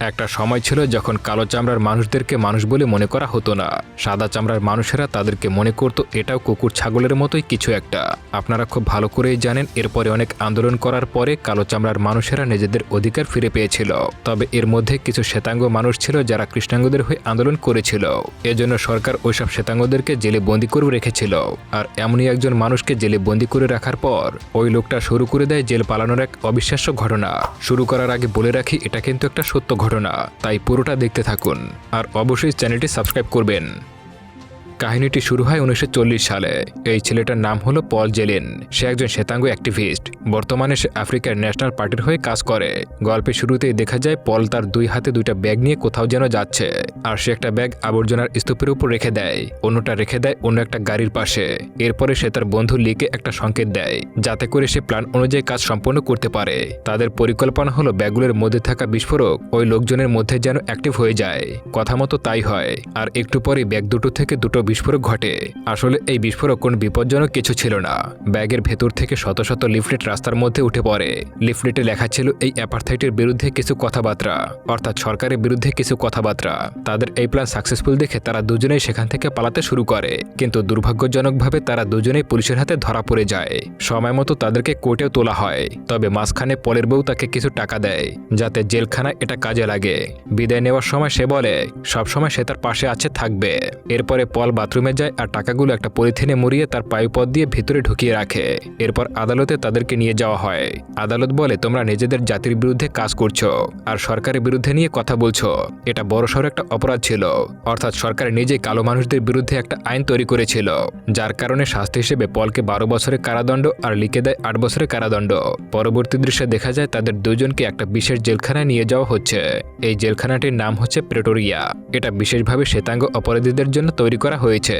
একটা সময় ছিল যখন কালো চামড়ার মানুষদেরকে মানুষ বলে মনে করা হতো না। সাদা চামড়ার মানুষেরা তাদেরকে মনে করতো এটাও কুকুর ছাগলের মতোই কিছু একটা। আপনারা খুব ভালো করেই জানেন, এরপরে অনেক আন্দোলন করার পরে কালো চামড়ার মানুষেরা নিজেদের অধিকার ফিরে পেয়েছিল। তবে এর মধ্যে কিছু শ্বেতাঙ্গ মানুষ ছিল যারা কৃষ্ণাঙ্গদের হয়ে আন্দোলন করেছিল। এজন্য সরকার ওইসব শ্বেতাঙ্গদেরকে জেলে বন্দি করে রেখেছিল। আর এমনই একজন মানুষকে জেলে বন্দি করে রাখার পর ওই লোকটা শুরু করে দেয় জেল পালানোর এক অবিশ্বাস্য ঘটনা। শুরু করার আগে বলে রাখি, এটা কিন্তু একটা সত্য ঘটনা। তাই পুরোটা দেখতে থাকুন। আর অবশ্যই চ্যানেলটি সাবস্ক্রাইব করবেন। কাহিনীটি শুরু হয় উনিশশো চল্লিশ সালে। এই ছেলেটার নাম হলো পল জেলিন। সে একজন শ্বেতাঙ্গ অ্যাক্টিভিস্ট। বর্তমানে সে আফ্রিকার ন্যাশনাল পার্টির হয়ে কাজ করে। গল্পের শুরুতেই দেখা যায় পল তার দুই হাতে দুইটা ব্যাগ নিয়ে কোথাও যেন যাচ্ছে। আর সে একটা ব্যাগ আবর্জনার স্তূপের উপর রেখে দেয়। অন্যটা রেখে দেয় অন্য একটা গাড়ির পাশে। এরপরে সে তার বন্ধু লিকে একটা সংকেত দেয়। যাতে করে সে প্ল্যান অনুযায়ী কাজ সম্পন্ন করতে পারে। তাদের পরিকল্পনা হলো ব্যাগগুলোর মধ্যে থাকা বিস্ফোরক ওই লোকজনের মধ্যে যেন অ্যাক্টিভ হয়ে যায়। কথা মতো তাই হয়। আর একটু পরে ব্যাগ দুটো থেকে দুটো বিস্ফোরক ঘটে। আসলে এই বিস্ফোরক কোন বিপজ্জনক কিছু ছিল না। ব্যাগের ভেতর থেকে শত শত লিফলেট রাস্তার মধ্যে উঠে পড়ে। লিফলেটে লেখা ছিল এই অ্যাপারথাইটের বিরুদ্ধে কিছু কথাবার্তা। অর্থাৎ সরকারের বিরুদ্ধে কিছু কথাবার্তা। তাদের এই প্ল্যান সাকসেসফুল দেখে তারা দুজনেই সেখান থেকে পালাতে শুরু করে। কিন্তু দুর্ভাগ্যজনকভাবে তারা দুজনেই পুলিশের হাতে ধরা পড়ে যায়। সময় মতো তাদেরকে কোর্টেও তোলা হয়। তবে মাঝখানে পলের বউ তাকে কিছু টাকা দেয়, যাতে জেলখানায় এটা কাজে লাগে। বিদায় নেওয়ার সময় সে বলে, সবসময় সে তার পাশে আছে, থাকবে। এরপরে পল বাথরুমে যায় আর টাকাগুলো একটা পলিথিনে মুড়িয়ে তার পায়ুপথ দিয়ে ভিতরে ঢুকিয়ে রাখে। এরপর আদালতে তাদেরকে নিয়ে যাওয়া হয়। আদালত বলে, তোমরা নিজেদের জাতির বিরুদ্ধে কাজ করছ আর সরকারের বিরুদ্ধে নিয়ে কথা বলছো। এটা বড়সড় একটা অপরাধ ছিল। অর্থাৎ সরকার নিজেই কালো মানুষদের বিরুদ্ধে একটা আইন তৈরি করেছিল। যার কারণে শাস্তি হিসেবে পলকে বারো বছরের কারাদণ্ড আর লিখে দেয় আট বছরের কারাদণ্ড। পরবর্তী দৃশ্যে দেখা যায়, তাদের দুজনকে একটা বিশেষ জেলখানায় নিয়ে যাওয়া হচ্ছে। এই জেলখানাটির নাম হচ্ছে প্রেটোরিয়া। এটা বিশেষভাবে শ্বেতাঙ্গ অপরাধীদের জন্য তৈরি করা হয়েছে।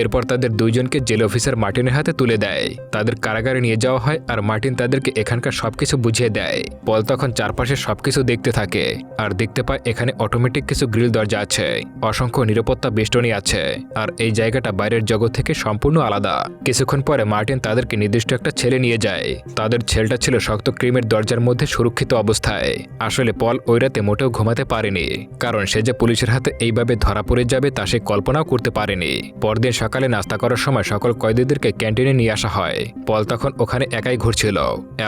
এরপর তাদের দুইজনকে জেল অফিসার মার্টিনের হাতে তুলে দেয়। তাদের কারাগারে নিয়ে যাওয়া হয় আর মার্টিন তাদেরকে এখানকার সবকিছু বুঝিয়ে দেয়। পল তখন চারপাশে সবকিছু দেখতে থাকে আর দেখতে পায় এখানে অটোমেটিক কিছু গ্রিল দরজা আছে। অসংখ্য নিরাপত্তা বেষ্টনী আছে আর এই জায়গাটা বাইরের জগৎ থেকে সম্পূর্ণ আলাদা। কিছুক্ষণ পরে মার্টিন তাদেরকে নির্দিষ্ট একটা ছেলে নিয়ে যায়। তাদের ছেলেটা ছিল শক্ত ক্রিমের দরজার মধ্যে সুরক্ষিত অবস্থায়। আসলে পল ওই রাতে মোটেও ঘুমাতে পারেনি, কারণ সে যে পুলিশের হাতে এইভাবে ধরা পড়ে যাবে তা সে কল্পনাও করতে পারেনি। পরদিন সকালে নাস্তা করার সময় সকল কয়েদিদেরকে ক্যান্টিনে নিয়ে আসা হয়। পল তখন ওখানে একাই ঘুরছিল।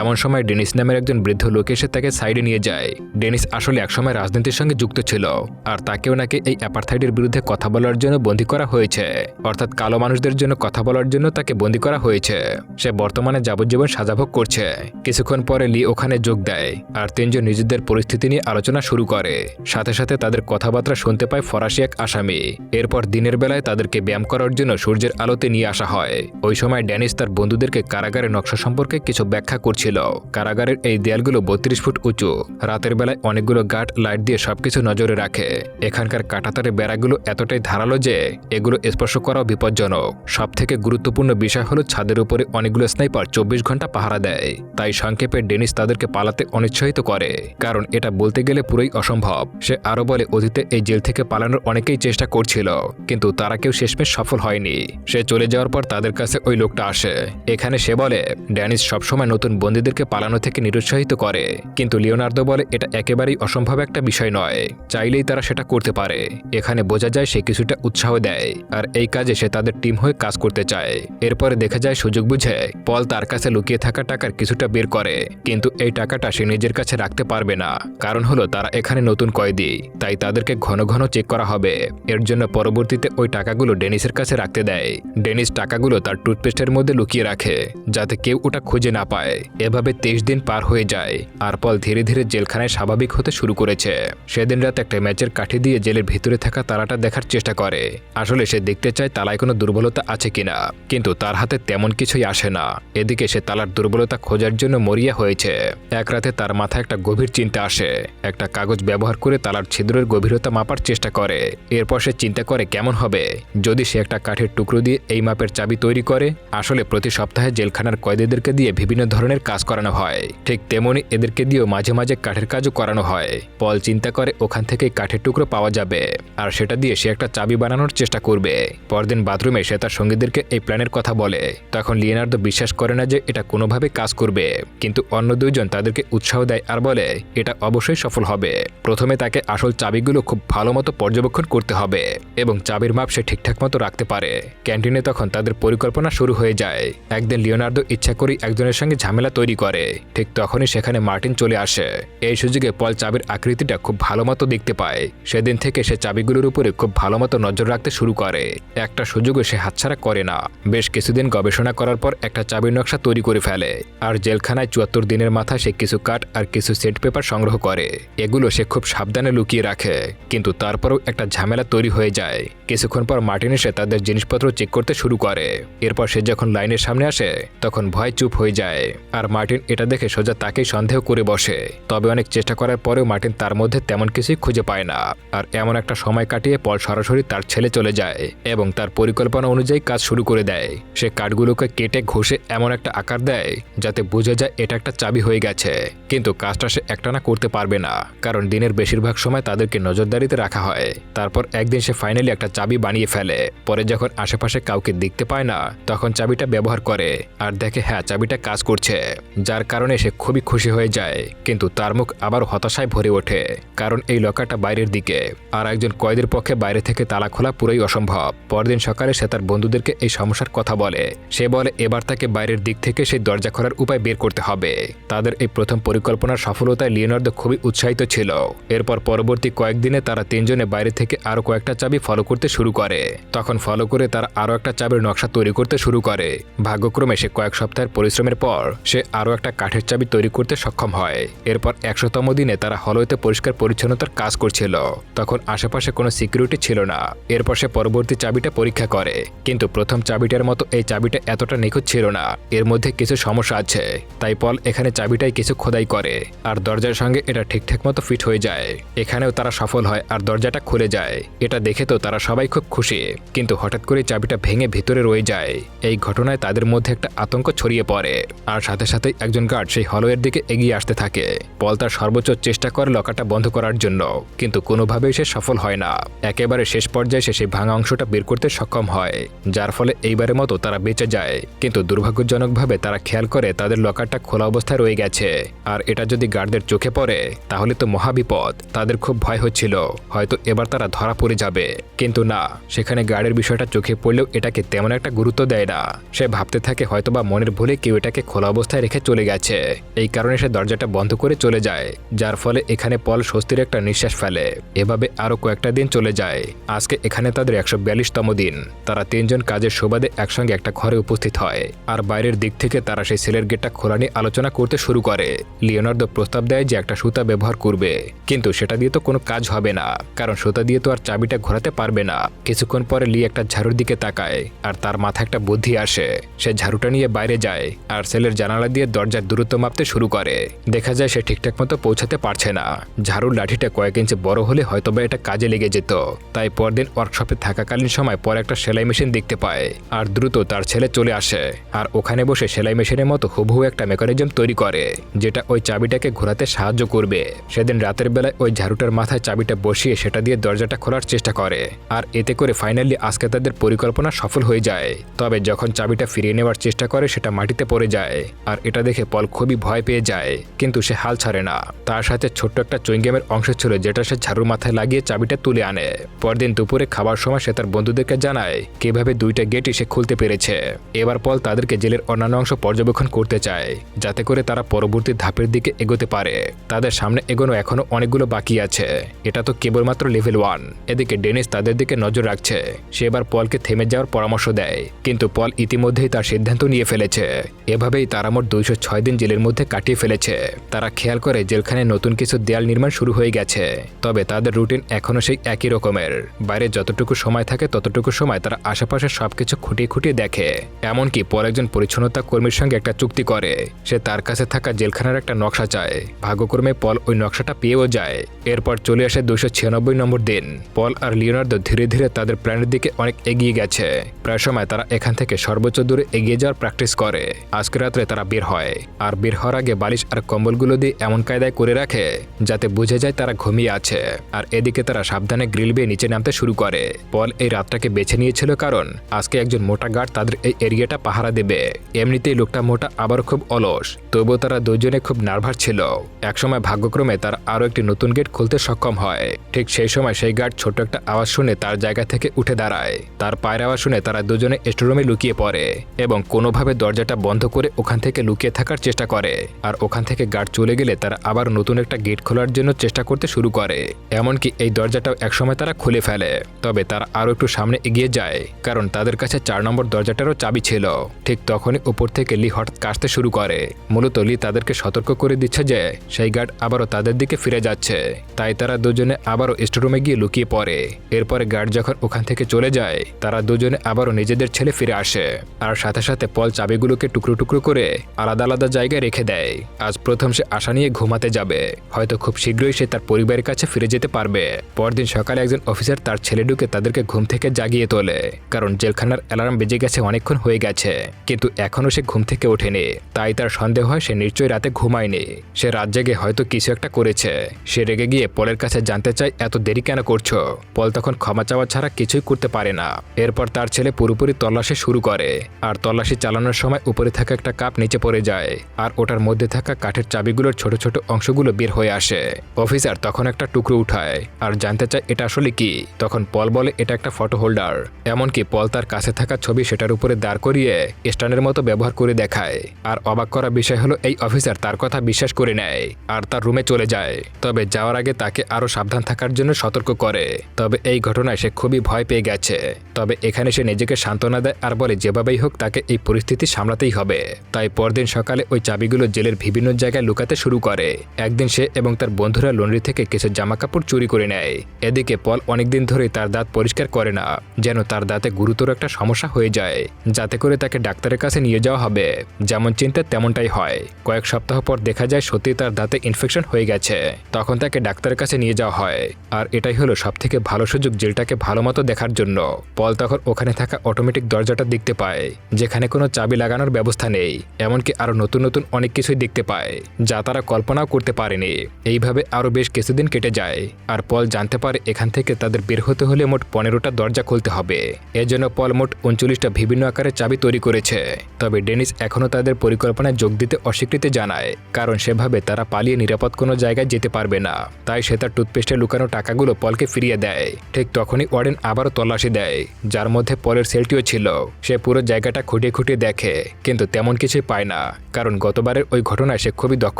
এমন সময় ডেনিস নামের একজন বৃদ্ধ লোক এসে তাকে সাইডে নিয়ে যায়। ডেনিস আসলে একসময় রাজনীতির সঙ্গে যুক্ত ছিল, আর তাকেও নাকি এই অ্যাপারথাইডের বিরুদ্ধে কথা বলার জন্য বন্দী করা হয়েছে। অর্থাৎ কালো মানুষদের জন্য কথা বলার জন্য তাকে বন্দী করা হয়েছে। সে বর্তমানে যাবজ্জীবন সাজাভোগ করছে। কিছুক্ষণ পরে লি ওখানে যোগ দেয়, আর তিনজন নিজেদের পরিস্থিতি নিয়ে আলোচনা শুরু করে। সাথে সাথে তাদের কথাবার্তা শুনতে পায় ফরাসি এক আসামি। এরপর দিনের বেলায় তাদেরকে ব্যায়াম করার জন্য সূর্যের আলোতে নিয়ে আসা হয়। ওই সময় ড্যানিস তার বন্ধুদেরকে কারাগারের নকশা সম্পর্কে কিছু ব্যাখ্যা করছিল। কারাগারের এই দেয়ালগুলো বত্রিশ ফুট উঁচু। রাতের বেলায় অনেকগুলো গার্ড লাইট দিয়ে সবকিছু নজরে রাখে। এখানকার কাটাতারে বেড়াগুলো এতটাই ধারালো যে, এগুলো স্পর্শ করাও বিপজ্জনক। সব থেকে গুরুত্বপূর্ণ বিষয় হলো ছাদের উপরে অনেকগুলো স্নাইপার চব্বিশ ঘণ্টা পাহারা দেয়। তাই সংক্ষেপে ডেনিস তাদেরকে পালাতে অনিচ্ছায়িত করে। কারণ এটা বলতে গেলে পুরোই অসম্ভব। সে আরও বলে, অতীতে এই জেল থেকে পালানোর অনেকেই চেষ্টা করছিল। কিন্তু তারা কেউ শেষমেশ সফল হয়নি। সে চলে যাওয়ার পর তাদের কাছে ওই লোকটা আসে। এখানে সে বলে, ড্যানিস সবসময় নতুন বন্দীদেরকে পালানো থেকে নিরুৎসাহিত করে। কিন্তু লিওনার্দো বলে, এটা একেবারেই অসম্ভব একটা বিষয় নয়। চাইলেই তারা সেটা করতে পারে। এখানে বোঝা যায় সে কিছুটা উৎসাহ দেয়। আর এই কাজে সে তাদের টিম হয়ে কাজ করতে চায়। এরপরে দেখা যায় সুযোগ বুঝে, পল তার কাছে লুকিয়ে থাকা টাকার কিছুটা বের করে। কিন্তু এই টাকাটা সে নিজের কাছে রাখতে পারবে না। কারণ হলো, তারা এখানে নতুন কয়েদি। তাই তাদেরকে ঘন ঘন চেক করা হবে। এর জন্য পরবর্তীতে ওই টাকাগুলো ডেনিসের কাছে রাখতে দেয়। ডেনিস টাকাগুলো তার টুথপেস্টের মধ্যে লুকিয়ে রাখে, যাতে কেউ ওটা খুঁজে না পায়। এভাবে তেইশ দিন পার হয়ে যায়। আর পল ধীরে ধীরে জেলখানায় স্বাভাবিক হতে শুরু করেছে। সেদিন রাত একটা ম্যাচের কাঠি দিয়ে জেলের ভিতরে থাকা তালাটা দেখার চেষ্টা করে। আসলে সে দেখতে চায় তালায় কোনো দুর্বলতা আছে কিনা, কিন্তু তার হাতে তেমন কিছুই আসে না। এদিকে সে তালার দুর্বলতা খোঁজার জন্য মরিয়া হয়েছে। এক রাতে তার মাথায় একটা গভীর চিন্তা আসে। একটা কাগজ ব্যবহার করে তালার ছিদ্রের গভীরতা মাপার চেষ্টা করে। এরপর সে চিন্তা করে কেমন হবে। যদি সে একটা কাঠের টুকরো দিয়ে এই মাপের চাবি তৈরি করে, আসলে প্রতি সপ্তাহে জেলখানার কয়েদিদেরকে দিয়ে বিভিন্ন ধরনের কাজ করানো হয়। ঠিক তেমনি এদেরকে দিয়েও মাঝে মাঝে কাঠের কাজও করানো হয়। পল চিন্তা করে ওখান থেকে কাঠের টুকরো পাওয়া যাবে। আর সেটা দিয়ে সে একটা চাবি বানানোর চেষ্টা করবে। পরদিন বাথরুমে সে তার সঙ্গীদেরকে এই প্ল্যানের কথা বলে। তখন লিয়েনার্দো বিশ্বাস করে না যে এটা কোনোভাবে কাজ করবে। কিন্তু অন্য দুইজন তাদেরকে উৎসাহ দেয় আর বলে, এটা অবশ্যই সফল হবে। প্রথমে তাকে আসল চাবিগুলো খুব ভালো মতো পর্যবেক্ষণ করতে হবে এবং চাবির মাপ সে ঠিকঠাক মতো রাখতে পারে। ক্যান্টিনে তখন তাদের পরিকল্পনা শুরু হয়ে যায়। একদিন লিওনার্দো ইচ্ছা করেই একজনের সঙ্গে ঝামেলা তৈরি করে। ঠিক তখনই সেখানে মার্টিন চলে আসে। এই সুযোগে পল চাবির আকৃতিটা খুব ভালো মতো দেখতে পায়। সেদিন থেকে সে চাবিগুলোর উপরে খুব ভালো মতো নজর রাখতে শুরু করে। একটা সুযোগও সে হাতছাড়া করে না। বেশ কিছুদিন গবেষণা করার পর একটা চাবির নকশা তৈরি করে ফেলে। আর জেলখানায় চুয়াত্তর দিনের মাথায় সে কিছু কাঠ আর কিছু সেট পেপার সংগ্রহ করে। এগুলো সে খুব সাবধানে লুকিয়ে রাখে। কিন্তু তারপরেও একটা ঝামেলা তৈরি হয়ে যায়। কিছুক্ষণ পর মার্টিন এসে তাদের জিনিসপত্র চেক করতে শুরু করে। এরপর সে যখন লাইনের সামনে আসে, তখন ভয় চুপ হয়ে যায়। আর মার্টিন এটা দেখে সোজা তাকেই সন্দেহ করে বসে। তবে অনেক চেষ্টা করার পরেও মার্টিন তার মধ্যে তেমন কিছুই খুঁজে পায় না। আর এমন একটা সময় কাটিয়ে পল সরাসরি তার ছেলে চলে যায় এবং তার পরিকল্পনা অনুযায়ী কাজ শুরু করে দেয়। সে কাঠগুলোকে কেটে ঘষে এমন একটা আকার দেয়, যাতে বোঝা যায় এটা একটা চাবি হয়ে গেছে। কিন্তু কাজটা সে একটানা করতে পারবে না, কারণ দিনের বেশিরভাগ সময় তাদেরকে নজরদারিতে রাখা হয়। তারপর একদিন সে ফাইনালি একটা চাবি বানিয়ে ফেলে। পরে যখন আশেপাশে কাউকে দেখতে পায় না, তখন চাবিটা ব্যবহার করে আর দেখে হ্যাঁ চাবিটা কাজ করছে। যার কারণে সে খুবই খুশি হয়ে যায়, কিন্তু তার মুখ আবার হতাশায় ভরে ওঠে, কারণ এই লকারটা বাইরের দিকে। আর একজন কয়েদের পক্ষে বাইরে থেকে তালা খোলা পুরোই অসম্ভব। পরদিন সকালে সে তার বন্ধুদেরকে এই সমস্যার কথা বলে। সে বলে, এবার তাকে বাইরের দিক থেকে সেই দরজা খোলার উপায় বের করতে হবে। তাদের এই প্রথম পরিকল্পনার সফলতায় লিওনার্দো খুবই উৎসাহিত ছিল। এরপর পরবর্তী কয়েকদিনে তারা তিনজনে বাইরে থেকে আরও কয়েকটা চাবি ফলো করতে শুরু করে। তখন ফলো করে তারা আরও একটা চাবির নকশা তৈরি করতে শুরু করে। ভাগ্যক্রমে সে কয়েক সপ্তাহের পরিশ্রমের পর সে আরও একটা কাঠের চাবি তৈরি করতে সক্ষম হয়। এরপর একশোতম দিনে তারা হলওয়েতে পরিষ্কার পরিচ্ছন্নতার কাজ করছিল। তখন আশেপাশে কোনো সিকিউরিটি ছিল না। এরপর সে পরবর্তী চাবিটা পরীক্ষা করে। কিন্তু প্রথম চাবিটার মতো এই চাবিটা এতটা নিখুঁত ছিল না। এর মধ্যে কিছু সমস্যা আছে। তাই পল এখানে চাবিটাই কিছু খোদাই করে। আর দরজার সঙ্গে এটা ঠিকঠাক মতো ফিট হয়ে যায়। এখানেও তারা সফল হয় আর দরজাটা খুলে যায়। এটা দেখে তো তারা সবাই খুব খুশি। কিন্তু হঠাৎ করে চাবিটা ভেঙে ভিতরে রয়ে যায়। এই ঘটনায় তাদের মধ্যে একটা আতঙ্ক ছড়িয়ে পড়ে। আর সাথে সাথে একজন গার্ড সেই হলওয়ের দিকে এগিয়ে আসতে থাকে। পল তার সর্বোচ্চ চেষ্টা করে লকারটা বন্ধ করার জন্য, কিন্তু কোনোভাবেই সে সফল হয় না। একেবারে শেষ পর্যায়ে সে সেই ভাঙা অংশটা বের করতে সক্ষম হয়, যার ফলে এইবারের মতো তারা বেঁচে যায়। কিন্তু দুর্ভাগ্যজনকভাবে তারা খেয়াল করে তাদের লকারটা খোলা অবস্থায় রয়ে গেছে। আর এটা যদি গার্ডদের চোখে পড়ে, তাহলে তো মহাবিপদ। তাদের খুব ভয় হচ্ছিল। হয়তো এবার তারা ধরা পড়ে যাবে। কিন্তু না, সেখানে গার্ডের বিষয়টা চোখে পড়লেও এটাকে তেমন একটা গুরুত্ব দেয় না। সে ভাবতে থাকে হয়তোবা মনের ভুলে কেউ এটাকে খোলা অবস্থায় রেখে চলে গেছে। এই কারণে সে দরজাটা বন্ধ করে চলে যায়, যার ফলে এখানে পল স্বস্তির একটা নিঃশ্বাস ফেলে। এভাবে আরও কয়েকটা দিন চলে যায়। আজকে এখানে তাদের একশো বিয়াল্লিশতম দিন। তারা তিনজন কাজের সুবাদে একসঙ্গে একটা ঘরে উপস্থিত হয়। আর বাইরের দিক থেকে তারা সেই সেলের গেটটা খোলা নিয়ে আলোচনা করতে শুরু করে। লিওনার্দো প্রস্তাব দেয় যে একটা সুতা ব্যবহার করবে। কিন্তু সেটা দিয়ে তো কোনো কাজ হবে না। কারণ সুতা দিয়ে তো আর চাবিটা ঘোরাতে পারবে না। কিছুক্ষণ পরে লি একটা ঝাড়ুর দিকে তাকায়, আর তার মাথায় একটা বুদ্ধি আসে। সে ঝাড়ুটা নিয়ে বাইরে যায়, আর সেলের জানালা দিয়ে দরজার দূরত্ব মাপতে শুরু করে। দেখা যায় সে ঠিকঠাক মতো পৌঁছাতে পারছে না। ঝাড়ুর লাঠিটা কয়েক ইঞ্চি বড় হলে হয়তোবা এটা কাজে লেগে যেত। তাই পরদিন ওয়ার্কশপে থাকাকালীন সময় পরে একটা সেলাই মেশিন দেখতে পায়, আর দ্রুত তার ছেলে চলে আসে, আর ওখানে বসে সেলাই মেশিনের মতো হুবহু একটা মেকানিজম তৈরি করে, যেটা ওই চাবিটাকে ঘোরাতে সাহায্য করবে। সেদিন রাতের বেলায় ওই ঝাড়ুটার মাথায় চাবিটা বসিয়ে সেটা দিয়ে দরজাটা খোলার চেষ্টা করে, আর এতে করে ফাইনালি আজকে তাদের পরিকল্পনা সফল হয়ে যায়। তবে যখন চাবিটা ফিরিয়ে নেওয়ার চেষ্টা করে, সেটা মাটিতে পড়ে যায়। আর এটা দেখে পল খুবই ভয় পেয়ে যায়। কিন্তু সে হাল ছাড়ে না। তার সাথে ছোট্ট একটা চুইংগেমের অংশ ছিল, যেটা সে ঝাড়ুর মাথায় লাগিয়ে চাবিটা তুলে আনে। পরদিন দুপুরে খাবার সময় সে তার বন্ধুদেরকে জানায়, কীভাবে দুইটা গেটই সে খুলতে পেরেছে? এবার পল তাদেরকে জেলের অন্যান্য অংশ পর্যবেক্ষণ করতে চায়, যাতে করে তারা পরবর্তী ধাপের দিকে এগোতে পারে। তাদের সামনে এগোনো এখনও অনেকগুলো বাকি আছে। এটা তো কেবলমাত্র লেভেল ওয়ান। এদিকে ডেনিস তাদের দিকে নজর রাখছে। সে এবার পলকে থেমে যাওয়ার পরামর্শ দেয়। কিন্তু পল ইতিমধ্যেই তার সিদ্ধান্ত নিয়ে ফেলেছে। এভাবেই তারা মোট দুইশো ছয় দিন জেলের মধ্যে কাটিয়ে ফেলেছে। তারা খেয়াল করে জেলখানায় নতুন কিছু দেয়াল নির্মাণ শুরু হয়ে গেছে। তবে তাদের রুটিন এখনও সেই একই রকমের। বাইরে যতটুকু সময় থাকে, ততটুকু সময় তারা আশেপাশে সবকিছু খুঁটিয়ে খুঁটিয়ে দেখে। এমনকি পর একজন পরিচ্ছন্নতা কর্মীর সঙ্গে একটা চুক্তি করে। সে তার কাছে থাকা জেলখানার একটা নকশা চায়। ভাগ্যক্রমে পল ওই নকশাটা পেয়েও যায়। এরপর চলে আসে দুশো ছিয়ানব্বই নম্বর দিন। পল আর লিওনার্দো ধীরে ধীরে তাদের প্ল্যানের দিকে অনেক এগিয়ে গেছে। প্রায় সময় তারা এখান থেকে সর্বোচ্চ দূরে এগিয়ে যাওয়ার প্র্যাকটিস করে। আজকে রাত্রে তারা বের হয়। আর বের হওয়ার আগে বালিশ আর কম্বলগুলো দিয়ে এমন কায়দায় করে রাখে, যাতে বুঝে যায় তারা ঘুমিয়ে আছে। আর এদিকে তারা সাবধানে গ্রিল বেয়ে নিচে নামতে শুরু করে। পল এই রাতটাকে বেছে নিয়েছিল কারণ, আজকে একজন মোটা গার্ড তাদের এই এরিয়াটা পাহারা দেবে। এমনিতেই লোকটা মোটা আবার খুব অলস। তবুও তারা দুজনে খুব নার্ভাস ছিল। একসময় ভাগ্যক্রমে তার আরও একটি নতুন গেট খুলতে সক্ষম হয়। ঠিক সেই সময় সেই গার্ড ছোট একটা আওয়াজ শুনে তার জায়গা থেকে উঠে দাঁড়ায়। তার পায়ের শুনে তারা দুজনে স্টোরুমে লুকিয়ে পড়ে এবং কোনোভাবে দরজাটা বন্ধ করে ওখান থেকে লুকিয়ে থাকার চেষ্টা করে। আর ওখান থেকে গার্ড চলে গেলে তারা আবার নতুন একটা গেট খোলার জন্য চেষ্টা করতে শুরু করে। এমনকি এই দরজাটাও একসময় তারা খুলে ফেলে। তবে তারা আরও একটু সামনে এগিয়ে যায়, কারণ তাদের কাছে চার নম্বর দরজাটারও চাবি ছিল। ঠিক তখনই উপর থেকে লি হঠাৎ কাশতে শুরু করে। মূলত লি তাদেরকে সতর্ক করে দিচ্ছে যে, সেই গার্ড আবারও তাদের দিকে ফিরে যাচ্ছে। তাই তারা দুজনে আবারও স্টোরুমে গিয়ে লুকিয়ে পড়ে। এরপরে গার্ড যখন ওখান থেকে চলে যায়। তারা দুজনে আবারও নিজেদের ছেলে ফিরে আসে আর সাথে সাথে পল চাবিগুলোকে টুকরো টুকরো করে আলাদা আলাদা জায়গায় রেখে দেয়। আজ প্রথম সে আশা নিয়ে ঘুমাতে যাবে। হয়তো খুব শীঘ্রই সে তার পরিবারের কাছে ফিরে যেতে পারবে। পরদিন সকালে একজন অফিসার তার ছেলে ঢুকে তাদেরকে ঘুম থেকে জাগিয়ে তোলে, কারণ জেলখানার অ্যালার্ম বেজে গেছে অনেকক্ষণ হয়ে গেছে। কিন্তু এখনও সে ঘুম থেকে ওঠেনি, তাই তার সন্দেহ হয় সে নিশ্চয়ই রাতে ঘুমায়নি। সে রাত জেগে হয়তো কিছু একটা করেছে। সে রেগে গিয়ে পলের কাছে জানতে চায়, এত দেরি কেন করছ? পল তখন ক্ষমা চাওয়া ছাড়া কিছুই করতে পারে না। এরপর তার ছেলে পুরোপুরি তল্লাশি শুরু করে আর তল্লাশি চালানোর সময় উপরে থাকা একটা কাপ নিচে পড়ে যায় আর ওটার মধ্যে থাকা কাঠের চাবিগুলোর ছোট ছোট অংশগুলো বের হয়ে আসে। অফিসার তখন একটা টুকরো উঠায় আর জানতে চায় এটা আসলে কি। তখন পল বলে, এটা একটা ফটো হোল্ডার। এমনকি পল তার কাছে থাকা ছবি সেটার উপরে দাঁড় করিয়ে স্ট্যান্ডের মতো ব্যবহার করে দেখায়। আর অবাক করা বিষয় হলো, এই অফিসার তার কথা বিশ্বাস করে নেয় আর তার রুমে চলে যায়। তবে যাওয়ার আগে তাকে আরও সাবধান থাকার জন্য সতর্ক করে। তবে এই ঘটনায় সে খুবই ভয় পেয়ে গেছে। তবে এখানে সে নিজেকে সান্ত্বনা দেয় আর বলে, যেভাবেই হোক, তাকে এই পরিস্থিতি সামলাতেই হবে। তাই পরদিন সকালে ওই চাবিগুলো জেলের বিভিন্ন জায়গায় লুকাতে শুরু করে। একদিন সে এবং তার বন্ধুরা লন্ড্রি থেকে কিছু জামাকাপড় চুরি করে নেয়। এদিকে পল অনেকদিন ধরেই তার দাঁত পরিষ্কার করে না, যেন তার দাঁতে গুরুতর একটা সমস্যা হয়ে যায়, যাতে করে তাকে ডাক্তারের কাছে নিয়ে যাওয়া হবে। যেমন চিন্তা, তেমনটাই হয়। কয়েক সপ্তাহ পর দেখা যায় সত্যি তার দাঁতে ইনফেকশন হয়ে গেছে। তখন তাকে ডাক্তারের কাছে নিয়ে যাওয়া হয়। আর এটাই হলো সব থেকে ভালো সুযোগ, জেলটাকে ভালো মতো দেখার জন্য। পল তখন ওখানে থাকা অটোমেটিক দরজাটা দেখতে পায়, যেখানে কোনো চাবি লাগানোর ব্যবস্থা নেই, এমনকি আরও নতুন নতুন অনেক কিছুই দেখতে পায়, যা তারা কল্পনাও করতে পারেনি। এইভাবে আরও বেশ কিছুদিন কেটে যায়, আর পল জানতে পারে এখান থেকে তাদের বের হতে হলে মোট পনেরোটা দরজা খুলতে হবে। এজন্য পল মোট উনচল্লিশটা বিভিন্ন আকারের চাবি তৈরি করেছে। তবে ডেনিস এখনও তাদের পরিকল্পনায় যোগ দিতে অস্বীকৃতি জানায়, কারণ সেভাবে তারা পালিয়ে নিরাপদ কোনো জায়গায় যেতে পারবে না। তাই সে তার টুথপেস্টে লুকানো টাকাগুলো পলকে ফিরিয়ে দেয়। ঠিক তখনই ওয়ার্ডেন আবারও তল্লাশি দেয়, যার মধ্যে পলের সেলটিও ছিল। সে পুরো জায়গাটা খুঁটিয়ে খুঁটিয়ে দেখে, কিন্তু তেমন কিছুই পায় না, কারণ গতবারের ওই ঘটনায় সে খুবই দক্ষ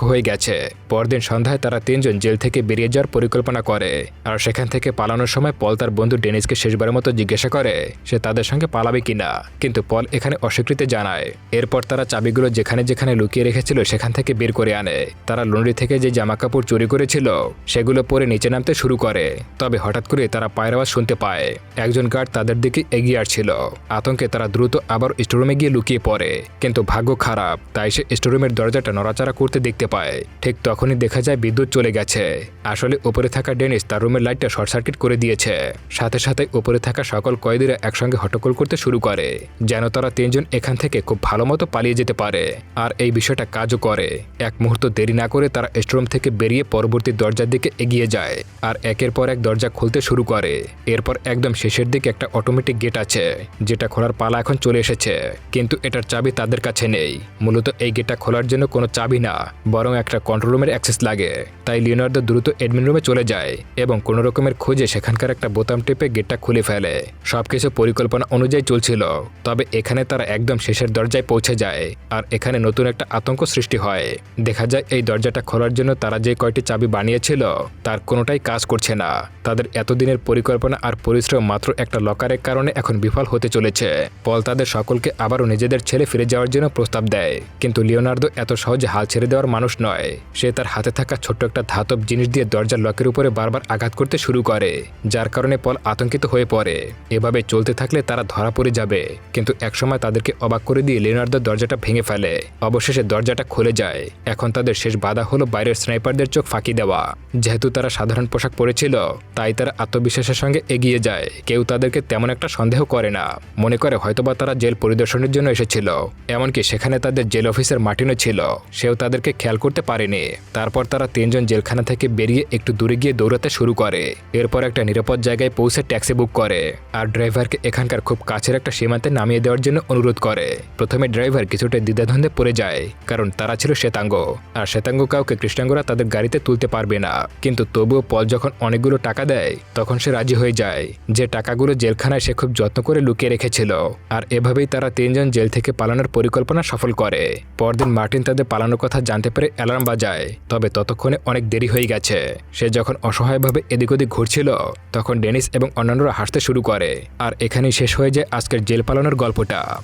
হয়ে গেছে। পরদিন সন্ধ্যায় তারা তিনজন জেল থেকে বেরিয়ে যাওয়ার পরিকল্পনা করে, আর সেখান থেকে পালানোর সময় পল তার বন্ধু ডেনিসকে শেষবারের মতো জিজ্ঞাসা করে, সে তাদের সঙ্গে পালাবে কিনা কিন্তু পল এখানে অস্বীকৃতি জানায়। এরপর তারা চাবিগুলো যেখানে যেখানে লুকিয়ে রেখেছিল সেখান থেকে বের করে আনে। তারা লন্ড্রি থেকে যে জামাকাপড় চুরি করেছিল, সেগুলো পরে নিচে নামতে শুরু করে। তবে হঠাৎ করে তারা পায়ের আওয়াজ শুনতে পায়। একজন গার্ড তাদের দিকে এগিয়ে আসছিল। আতঙ্কে তারা দ্রুত আবার স্টোরুমে গিয়ে লুকিয়ে পড়ে। কিন্তু ভাগ্য খারাপ, তাই সে স্টোরুমের দরজাটা নড়াচড়া করতে দেখতে পায়। ঠিক তখনই দেখা যায় বিদ্যুৎ চলে গেছে। আসলে উপরে থাকা ডেনিস তার রুমের লাইটটা শর্ট সার্কিট করে দিয়েছে। সাথে সাথে উপরে থাকা সকল কয়েদিরা একসঙ্গে হট্টগোল করতে শুরু করে, যেন তারা তিনজন এখান থেকে খুব ভালো মতো পালিয়ে যেতে পারে। আর এই বিষয়টা কাজও করে। এক মুহূর্ত দেরি না করে তারা স্টোরুম থেকে বেরিয়ে পরবর্তী দরজার দিকে এগিয়ে যায়। আর একের পর এক দরজা খুলতে শুরু করে। এরপর একদম শেষের দিকে একটা অটোমেটিক গেট আছে, যেটা খোলার পালা এখন চলে এসেছে, কিন্তু এটার চাবি তাদের কাছে নেই। মূলত এই গেটটা খোলার জন্য কোনো চাবি না, বরং একটা কন্ট্রোল রুমের অ্যাক্সেস লাগে। তাই লিওনার্দো দ্রুত এডমিন রুমে চলে যায় এবং কোনো রকমের খোঁজে সেখানকার একটা বোতাম টেপে গেটটা খুলে ফেলে। সবকিছু পরিকল্পনা অনুযায়ী চলছিল, তবে এখানে তারা একদম শেষের দরজায় পৌঁছে যায়, আর এখানে নতুন একটা আতঙ্ক সৃষ্টি হয়। দেখা যায় এই দরজাটা খোলার জন্য তারা যে কয়টি চাবি বানিয়েছিল, তার কোনোটাই কাজ করছে না। তাদের এতদিনের পরিকল্পনা আর পরিশ্রম মাত্র একটা লকারের কারণে এখন বিফল হতে চলেছে। পল তাদের সকলকে আবারও নিজেদের ছেড়ে ফিরে যাওয়ার জন্য প্রস্তাব দেয়। কিন্তু লিওনার্দো এত সহজে হাল ছেড়ে দেওয়ার মানুষ নয়। সে তার হাতে থাকা ছোট্ট একটা ধাতব জিনিস দিয়ে দরজার লকের উপরে বারবার আঘাত করতে শুরু করে, যার কারণে পল আতঙ্কিত হয়ে পড়ে। এভাবে চলতে থাকলে তারা ধরা পড়ে যাবে। কিন্তু একসময় তাদেরকে অবাক করে দিয়ে লিওনার্দো দরজাটা ভেঙে ফেলে। অবশেষে দরজাটা খুলে যায়। এখন তাদের শেষ বাধা হলো বাইরের স্নাইপারদের চোখ ফাঁকি দেওয়া। যেহেতু তারা সাধারণ পোশাক পরেছিল, তাই তারা আত্মবিশ্বাসের সঙ্গে এগিয়ে যায়। কেউ তাদেরকে তেমন একটা সন্দেহ করে না। মনে করে হয়তোবা তারা জেল পরিদর্শনের জন্য এসেছিল। এমনকি সেখানে তাদের জেল অফিসের মার্টিনও ছিল। সেও তাদেরকে খেয়াল করতে পারেনি। তারপর তারা তিনজন জেলখানা থেকে বেরিয়ে একটু দূরে গিয়ে দৌড়াতে শুরু করে। এরপর একটা নিরাপদ জায়গায় পৌঁছে ট্যাক্সি বুক করে আর ড্রাইভারকে এখানকার খুব কাছের একটা সীমান্তে নামিয়ে দেওয়ার জন্য অনুরোধ করে। প্রথমে ড্রাইভার কিছুটা দ্বিধাদ্বন্দ্বে পড়ে যায়, কারণ তারা ছিল শ্বেতাঙ্গ। আর শ্বেতাঙ্গ কাউকে কৃষ্ণাঙ্গরা তাদের গাড়িতে তুলতে পারবে না। কিন্তু তবুও পল যখন অনেকগুলো টাকা দেয়, তখন সে রাজি হয়ে যায় যে টাকাগুলো জেলখানায় সে খুব যত্ন করে লুকিয়ে রেখেছিল। আর এভাবেই তারা তিনজন জেল থেকে পালানোর পরিকল্পনা সফল করে। পরদিন মার্টিন তাদের পালানোর কথা জানতে পেরে অ্যালার্ম বাজায়। তবে ততক্ষণে অনেক দেরি হয়ে গেছে। সে যখন অসহায়ভাবে এদিক ওদিক ঘুরছিল, তখন ডেনিস এবং অন্যান্যরা হাসতে শুরু করে। আর এখানেই শেষ হয়ে যায় আজকের জেল পালানোর গল্পটা।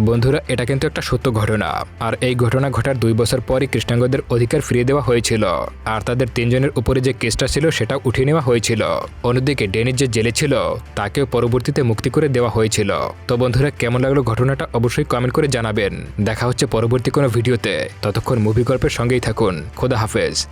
বন্ধুরা, এটা কিন্তু একটা সত্য ঘটনা। আর এই ঘটনা ঘটার দুই বছর পরই কৃষ্ণাঙ্গদের অধিকার ফিরিয়ে দেওয়া হয়েছিল। আর তাদের তিনজনের উপরে যে কেসটা ছিল, সেটা উঠিয়ে নেওয়া হয়েছিল। অন্যদিকে ডেনির যে জেলে ছিল, তাকেও পরবর্তীতে মুক্তি করে দেওয়া হয়েছিল। তো বন্ধুরা, কেমন লাগল ঘটনাটা অবশ্যই কমেন্ট করে জানাবেন। দেখা হচ্ছে পরবর্তী কোনো ভিডিওতে। ততক্ষণ মুভি গল্পের সঙ্গেই থাকুন। খোদা হাফেজ।